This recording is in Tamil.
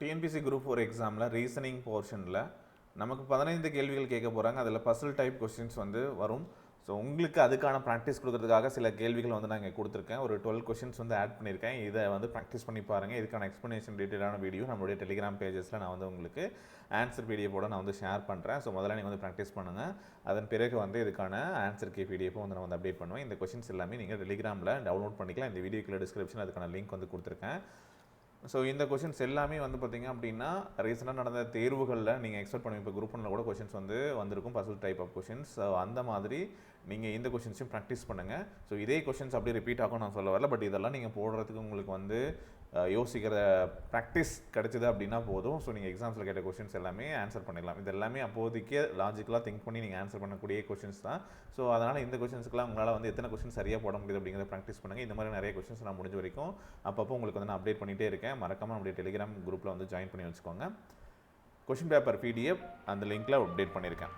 டிஎன்பிசி குரூப் ஒரு எக்ஸாமில் ரீசனிங் போர்ஷனில் நமக்கு பதினைந்து கேள்விகள் கேட்க போகிறாங்க அதில் பசில் டைப் கொஸ்டின்ஸ் வந்து வரும். ஸோ உங்களுக்கு அதுக்கான ப்ராக்டிஸ் கொடுக்குறதுக்காக சில கேள்விகள் வந்து நான் இங்கே கொடுத்துருக்கேன். ஒரு டுவெல் கொஷின்ஸ் வந்து ஆட் பண்ணியிருக்கேன். இதை வந்து ப்ராக்டிஸ் பண்ணி பாருங்கள் இதுக்கான எக்ஸ்ப்ளனேஷன் டீட்டெயிலான வீடியோ நம்மளுடைய டெலிகிராம் பேஜஸில் நான் வந்து உங்களுக்கு ஆன்சர் பிடிஎஃபோட நான் வந்து ஷேர் பண்ணுறேன் ஸோ முதல்ல நீங்கள் வந்து ப்ராக்டிஸ் பண்ணுங்கள் அதன் பிறகு வந்து இதுக்கான ஆன்சர் கே பிடிஎஃப் வந்து நான் வந்து அப்டேட் பண்ணுவேன். இந்த கொஷின்ஸ் எல்லாமே நீங்கள் டெலிகிராமில் டவுன்லோட் பண்ணிக்கலாம். இந்த வீடியோக்குள்ள டிஸ்கிரிப்ஷன் அதுக்கான லிங்க் வந்து கொடுத்துருக்கேன். ஸோ இந்த கொஷின்ஸ் எல்லாமே வந்து பார்த்திங்க அப்படின்னா ரீசெண்டாக நடந்த தேர்வுகளில் நீங்கள் எக்ஸ்பெக்ட் பண்ணுவீங்க இப்போ குரூப் ஒன்றில் கூட கொஷின்ஸ் வந்து வந்திருக்கும் puzzle type of questions so அந்த மாதிரி நீங்கள் இந்த கொஷின்ஸையும் ப்ராக்டிஸ் பண்ணுங்கள் ஸோ இதே கொஷின்ஸ் அப்படியே ரிப்பீட் ஆகும் நான் சொல்ல வரல. பட் இதெல்லாம் நீங்கள் போடுறதுக்கு உங்களுக்கு வந்து யோசிக்கிற ப்ராக்டிஸ் கிடைச்சிது அப்படின்னா போதும். ஸோ நீங்கள் எக்ஸாம்ஸில் கேட்ட கொஷின்ஸ் எல்லாமே ஆன்சர் பண்ணிடலாம். இது எல்லாமே அப்போதைக்கு லாஜிக்கலாக திங்க் பண்ணி நீங்கள் ஆன்சர் பண்ணக்கூடிய கொஷின்ஸ் தான். ஸோ அதனால் இந்த கொஷின்ஸ்க்குலாம் உங்களால் வந்து எத்தனை கொஷின் சரியாக போட முடியுது அப்படிங்கிறத ப்ராக்டிஸ் பண்ணுங்கள் இந்த மாதிரி நிறைய கொஷின்ஸ் நான் முடிஞ்ச வரைக்கும் அப்பப்போ உங்களுக்கு வந்து நான் அப்டேட் பண்ணிகிட்டே இருக்கேன். மறக்காமல் நம்முடைய டெலிகிராம் குரூப்பில் வந்து ஜாயின் பண்ணி வச்சுக்கோங்க. கொஷின் பேப்பர் பிடிஎஃப் அந்த லிங்க்கில் அப்டேட் பண்ணியிருக்கேன்.